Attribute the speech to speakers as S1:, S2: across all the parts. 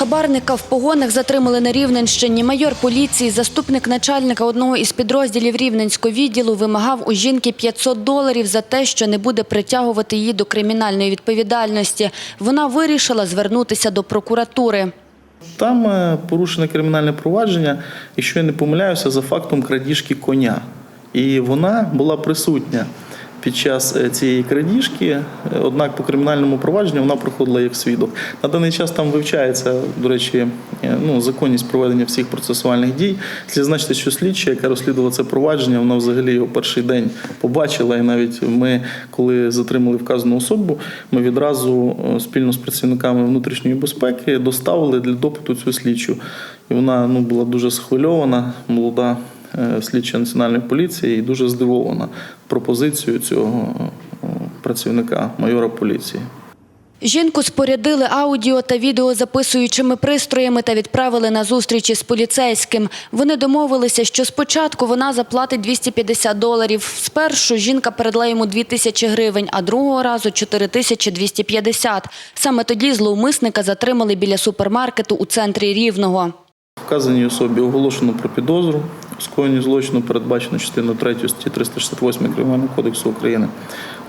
S1: Хабарника в погонах затримали на Рівненщині. Майор поліції, заступник начальника одного із підрозділів Рівненського відділу, вимагав у жінки 500 доларів за те, що не буде притягувати її до кримінальної відповідальності. Вона вирішила звернутися до прокуратури.
S2: Там е, порушене кримінальне провадження, якщо я не помиляюся, за фактом крадіжки коня. І вона була присутня під час е, цієї крадіжки, е, однак по кримінальному провадженню вона проходила як свідок. На даний час там вивчається, до речі, е, ну, законність проведення всіх процесуальних дій. Слід значити, що слідча, яка розслідувала це провадження, вона взагалі його перший день побачила. І навіть ми, коли затримали вказану особу, ми відразу спільно з працівниками внутрішньої безпеки доставили для допиту цю слідчу. І вона ну, була дуже схвильована, молода е, слідча національної поліції, і дуже здивована пропозицією цього е, працівника майора поліції.
S1: Жінку спорядили аудіо та відеозаписуючими пристроями та відправили на зустрічі з поліцейським. Вони домовилися, що спочатку вона заплатить 250 доларів. Спершу жінка передала йому 2 тисячі гривень, а другого разу 4250. Саме тоді зловмисника затримали біля супермаркету у центрі Рівного.
S2: Вказаній особі оголошено про підозру скоєнні злочину, передбачено частиною 3 статті 368 Кримінального кодексу України.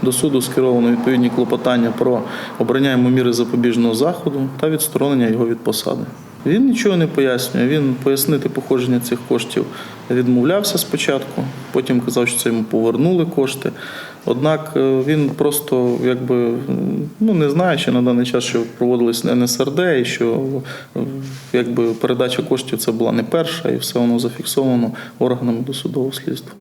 S2: До суду скеровано відповідні клопотання про обрання йому міри запобіжного заходу та відсторонення його від посади. Він нічого не пояснює. Він пояснити походження цих коштів відмовлявся спочатку, потім казав, що це йому повернули кошти. Однак е, він просто якби ну не знає, що на даний час що проводились НСРД, і що е, якби передача коштів це була не перша, і все воно зафіксовано органами досудового слідства.